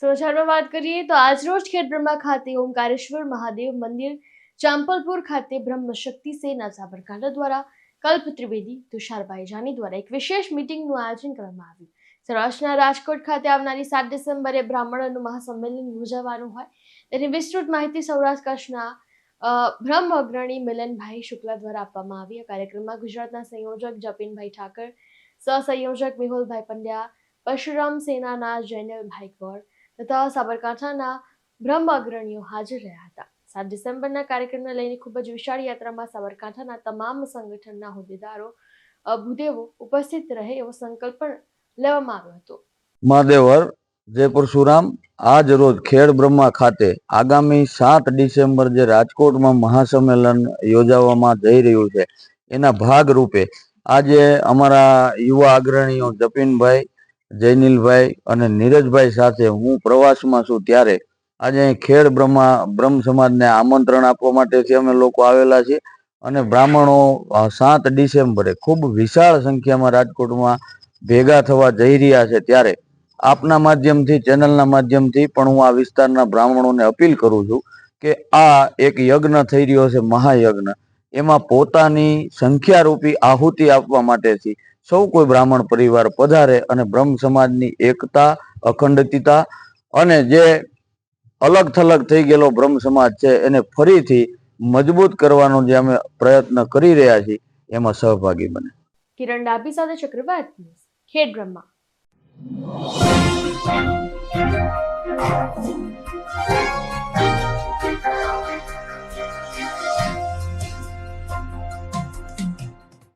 સમાચારમાં વાત કરીએ તો આજરોજ ખેડબ્રહ્મા ખાતે ઓમકારેશ્વર મહાદેવ મંદિર ચાંપલપુર ખાતે બ્રહ્મ શક્તિ સેના સાબરકાંઠા દ્વારા કલ્પ ત્રિવેદી તુષારભાઈ જાની દ્વારા એક વિશેષ મિટિંગનું આયોજન કરવામાં આવ્યું. સૌરાષ્ટ્રના રાજકોટ ખાતે આવનારી સાત ડિસેમ્બરે બ્રાહ્મણોનું મહાસંમેલન યોજાવાનું હોય. તેની વિસ્તૃત માહિતી સૌરાષ્ટ્ર કચ્છના બ્રહ્મ અગ્રણી મિલનભાઈ શુક્લા દ્વારા આપવામાં આવી. આ કાર્યક્રમમાં ગુજરાતના સંયોજક જપીનભાઈ ઠાકર, સહસંયોજક મેહુલભાઈ પંડ્યા, પરશુરામ સેનાના જૈનલભાઈ ગોર તથા સાબરકાંઠાના બ્રહ્મ અગ્રણીઓ હાજર રહ્યા હતા. સાત ડિસેમ્બરના કાર્યક્રમને લઈને ખૂબ જ વિશાળ યાત્રામાં સાબરકાંઠાના તમામ સંગઠનના હોદ્દેદારો ભૂદેવો ઉપસ્થિત રહે એવો સંકલ્પ પણ લેવામાં આવ્યો હતો. મહાદેવર જય પરશુરામ આજ રોજ ખેડ બ્રહ્મા ખાતે આગામી સાત ડિસેમ્બર જે રાજકોટમાં મહાસંમેલન યોજાવામાં જઈ રહ્યું છે, એના ભાગરૂપે આજે અમારા યુવા અગ્રણીઓ જપીનભાઈ જયનીલભાઈ અને નીરજભાઈ સાથે હું પ્રવાસમાં છું ત્યારે આજે ખેડ બ્રહ્મા, બ્રહ્મ સમાજને આમંત્રણ આપવા માટેથી અમે લોકો આવેલા છીએ. અને બ્રાહ્મણો સાત ડિસેમ્બરે ખૂબ વિશાળ સંખ્યામાં રાજકોટમાં ભેગા થવા જઈ રહ્યા છે ત્યારે આપના માધ્યમથી, ચેનલના માધ્યમથી પણ હું આ વિસ્તારના બ્રાહ્મણોને અપીલ કરું છું કે આ એક યજ્ઞ થઈ રહ્યો છે, મહાયજ્ઞ. એમાં પોતાની સંખ્યારૂપી આહુતિ આપવા માટેથી સૌ કોઈ બ્રાહ્મણ પરિવાર પધારે અને બ્રહ્મ સમાજની એકતા, અખંડિતતા અને જે અલગ થલગ થઈ ગયેલો બ્રહ્મ સમાજ છે એને ફરીથી મજબૂત કરવાનો જે અમે પ્રયત્ન કરી રહ્યા છીએ, એમાં સહભાગી બને કિરણ ડાભી સાથે ચક્રવાત ખેડ બ્રહ્મા.